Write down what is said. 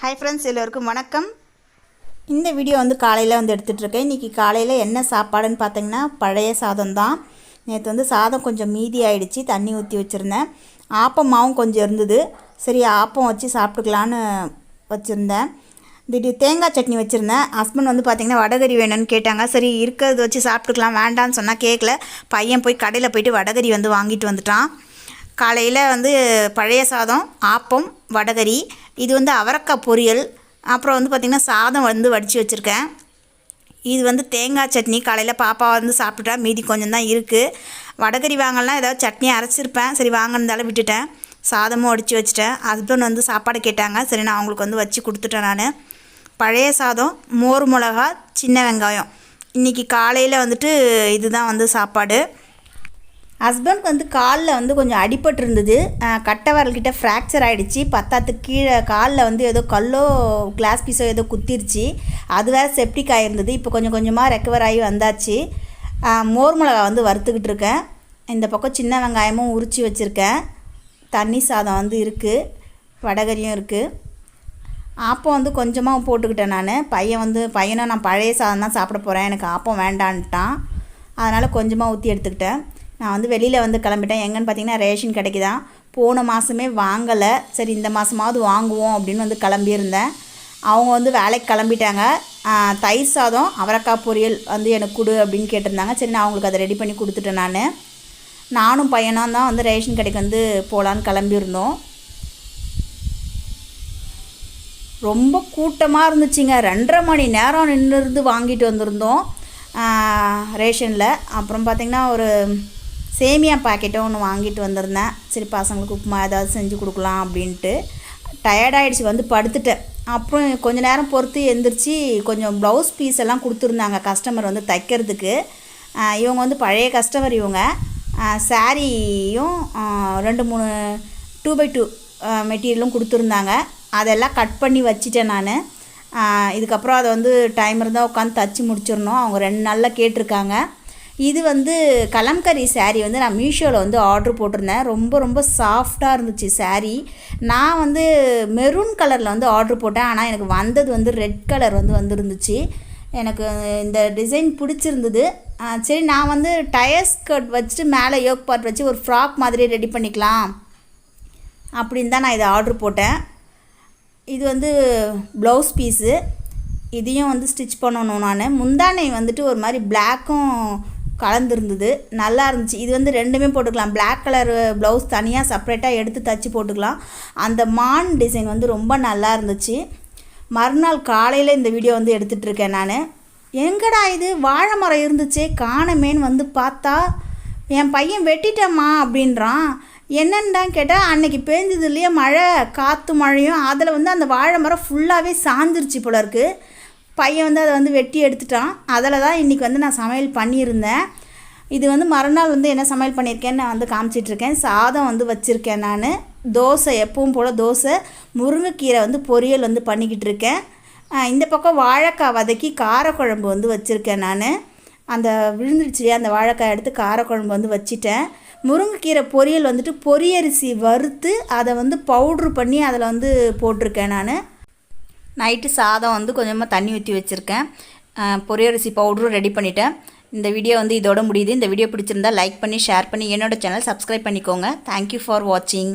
Hi friends எல்லோருக்கும் வணக்கம். இந்த வீடியோ வந்து காலையில் வந்து எடுத்துகிட்ருக்கேன் இன்றைக்கி காலையில் என்ன சாப்பாடுன்னு பார்த்தீங்கன்னா பழைய சாதம் தான். நேற்று வந்து சாதம் கொஞ்சம் மீதி ஆகிடுச்சி தண்ணி ஊற்றி வச்சுருந்தேன். ஆப்பம் மாவும் கொஞ்சம் இருந்தது. சரி ஆப்பம் வச்சு சாப்பிட்டுக்கலான்னு வச்சுருந்தேன். திடீர் தேங்காய் சட்னி வச்சுருந்தேன். ஹஸ்பண்ட் வந்து பார்த்திங்கன்னா வடகரி வேணும்னு கேட்டாங்க. சரி இருக்கிறது வச்சு சாப்பிட்டுக்கலாம் வேண்டான்னு சொன்னால் கேட்கல பையன் போய் கடையில் போயிட்டு வடகரி வந்து வாங்கிட்டு வந்துட்டான். காலையில் வந்து பழைய சாதம் ஆப்பம் வடகரி இது வந்து அவரக்காய் பொரியல். அப்புறம் வந்து பார்த்திங்கன்னா சாதம் வந்து வடித்து வச்சுருக்கேன். இது வந்து தேங்காய் சட்னி. காலையில் பாப்பா வந்து சாப்பிட்டுட்டா. மீதி கொஞ்சம் தான் இருக்குது வடகறி வாங்கலாம் ஏதாவது சட்னி அரைச்சிருப்பேன். சரி வாங்கினதால விட்டுட்டேன். சாதமும் வடித்து வச்சுட்டேன். ஹஸ்பண்ட் வந்து சாப்பாடு கேட்டாங்க. சரி நான் அவங்களுக்கு வந்து வச்சு கொடுத்துட்டேன் நான். பழைய சாதம் மோர் மிளகா சின்ன வெங்காயம். இன்றைக்கி காலையில் வந்துட்டு இதுதான் வந்து சாப்பாடு. ஹஸ்பண்ட் வந்து காலில் வந்து கொஞ்சம் அடிபட்டு இருந்தது கட்டை விரல்கிட்ட ஃப்ராக்சர் ஆகிடுச்சு பத்தாத்துக்கு கீழே காலில் வந்து ஏதோ கல்லோ கிளாஸ் பீஸோ ஏதோ குத்திருச்சு. அது வேறு செப்டிக் ஆகிருந்தது இப்போ கொஞ்சம் கொஞ்சமாக ரெக்கவர் ஆகி வந்தாச்சு. மோர் மிளகா வந்து வறுத்துக்கிட்டு இருக்கேன். இந்த பக்கம் சின்ன வெங்காயமும் உரித்து வச்சுருக்கேன். தண்ணி சாதம் வந்து இருக்குது வடகரியும் இருக்குது ஆப்பம் வந்து கொஞ்சமாக போட்டுக்கிட்டேன் நான். பையன் வந்து பையனை நான் பழைய சாதம் தான் சாப்பிட போகிறேன் எனக்கு ஆப்பம் வேண்டான்ட்டான். அதனால் கொஞ்சமாக ஊற்றி எடுத்துக்கிட்டேன். நான் வந்து வெளியில் வந்து கிளம்பிட்டேன். எங்கன்னு பார்த்தீங்கன்னா ரேஷன் கடைக்கு தான் போன மாதமே வாங்கலை. சரி இந்த மாதமாவது வாங்குவோம் அப்படின்னு வந்து கிளம்பியிருந்தேன். அவங்க வந்து வேலைக்கு கிளம்பிட்டாங்க. தயிர் சாதம் அவரைக்காய் பொரியல் வந்து எனக்கு கொடு அப்படின்னு கேட்டிருந்தாங்க. சரி நான் அவங்களுக்கு அதை ரெடி பண்ணி கொடுத்துட்டேன் நான். நானும் பையனும் தான் வந்து ரேஷன் கடைக்கு வந்து போகலான்னு கிளம்பியிருந்தோம். ரொம்ப கூட்டமாக இருந்துச்சுங்க. ரெண்டரை மணி நேரம் நின்று இருந்து வாங்கிட்டு வந்திருந்தோம். ரேஷனில். அப்புறம் பார்த்திங்கன்னா ஒரு சேமியா பாக்கெட்டும் ஒன்று வாங்கிட்டு வந்திருந்தேன். சரி பசங்களுக்கு உப்புமா ஏதாவது செஞ்சு கொடுக்கலாம் அப்படின்ட்டு. டயர்டாயிடுச்சு வந்து படுத்துட்டேன். அப்புறம் கொஞ்ச நேரம் பொறுத்து எந்திரிச்சு கொஞ்சம் ப்ளவுஸ் பீஸ் எல்லாம் கொடுத்துருந்தாங்க கஸ்டமர் வந்து தைக்கிறதுக்கு. இவங்க வந்து பழைய கஸ்டமர் இவங்க. சாரியும் ரெண்டு மூணு டூ பை டூ மெட்டீரியலும் கொடுத்துருந்தாங்க. அதெல்லாம் கட் பண்ணி வச்சிட்டேன் நான். இதுக்கப்புறம் அதை வந்து டைம் இருந்தால் உட்காந்து தச்சு முடிச்சிடணும். அவங்க ரெண்டு நாளில் கேட்டிருக்காங்க. இது வந்து கலம்கரி சாரீ வந்து நான் மீஷோவில் வந்து ஆர்டர் போட்டிருந்தேன். ரொம்ப ரொம்ப சாஃப்டாக இருந்துச்சு சாரீ நான் வந்து மெரூன் கலரில் வந்து ஆர்டர் போட்டேன். ஆனால் எனக்கு வந்தது வந்து ரெட் கலர் வந்து வந்துருந்துச்சு. எனக்கு இந்த டிசைன் பிடிச்சிருந்தது. ஆ, சரி நான் வந்து டயர் ஸ்கர்ட் வச்சுட்டு மேலே யோக் பார்ட் வச்சு ஒரு ஃப்ராக் மாதிரி ரெடி பண்ணிக்கலாம் அப்படின்னு தான் நான் இதை ஆர்டர் போட்டேன். இது வந்து ப்ளவுஸ் பீஸு இதையும் வந்து ஸ்டிச் பண்ணணும் நான். முந்தானை வந்துட்டு ஒரு மாதிரி பிளாக்கும் கலந்துருந்தது. நல்லா இருந்துச்சு. இது வந்து ரெண்டுமே போட்டுக்கலாம். பிளாக் கலர் ப்ளவுஸ் தனியாக செப்ரேட்டாக எடுத்து தச்சு போட்டுக்கலாம். அந்த மான் டிசைன் வந்து ரொம்ப நல்லா இருந்துச்சு. மறுநாள் காலையில் இந்த வீடியோ வந்து எடுத்துகிட்ருக்கேன் நான். எங்கடா இது? வாழை மரம் இருந்துச்சே. காணமேன்னு வந்து பார்த்தா என் பையன் வெட்டிட்டம்மா அப்படின்றான். என்னன்னு கேட்டால் அன்னைக்கு பேஞ்சது இல்லையா? மழை காற்று மழையும் அதில் வந்து அந்த வாழை மரம் ஃபுல்லாகவே சாஞ்சிருச்சு போல இருக்குது பையன் வந்து அதை வந்து வெட்டி எடுத்துட்டான். அதில் தான் இன்றைக்கி வந்து நான் சமையல் பண்ணியிருந்தேன். இது வந்து மறுநாள் வந்து என்ன சமையல் பண்ணியிருக்கேன்னு நான் வந்து காமிச்சிட்ருக்கேன். சாதம் வந்து வச்சுருக்கேன் நான். தோசை எப்பவும் போல் தோசை. முருங்கைக்கீரை வந்து பொரியல் வந்து பண்ணிக்கிட்டு இருக்கேன் இந்த பக்கம் வாழைக்காய் வதக்கி காரக்குழம்பு வந்து வச்சுருக்கேன் நான். அந்த விழுந்துடுச்சு அந்த வாழைக்காய் எடுத்து காரக்குழம்பு வந்து வச்சிட்டேன். முருங்கைக்கீரை பொரியல் வந்துட்டு பொரியரிசி வறுத்து அதை வந்து பவுட்ரு பண்ணி அதில் வந்து போட்டிருக்கேன் நான். நைட்டு சாதம் வந்து கொஞ்சமாக தண்ணி ஊற்றி வச்சுருக்கேன். பொரியரிசி பவுடரும் ரெடி பண்ணிட்டேன். இந்த வீடியோ வந்து இதோட முடியுது. இந்த வீடியோ பிடிச்சிருந்தா லைக் பண்ணி ஷேர் பண்ணி என்னோடய சேனல் சப்ஸ்கிரைப் பண்ணிக்கோங்க. தேங்க்யூ ஃபார் வாட்சிங்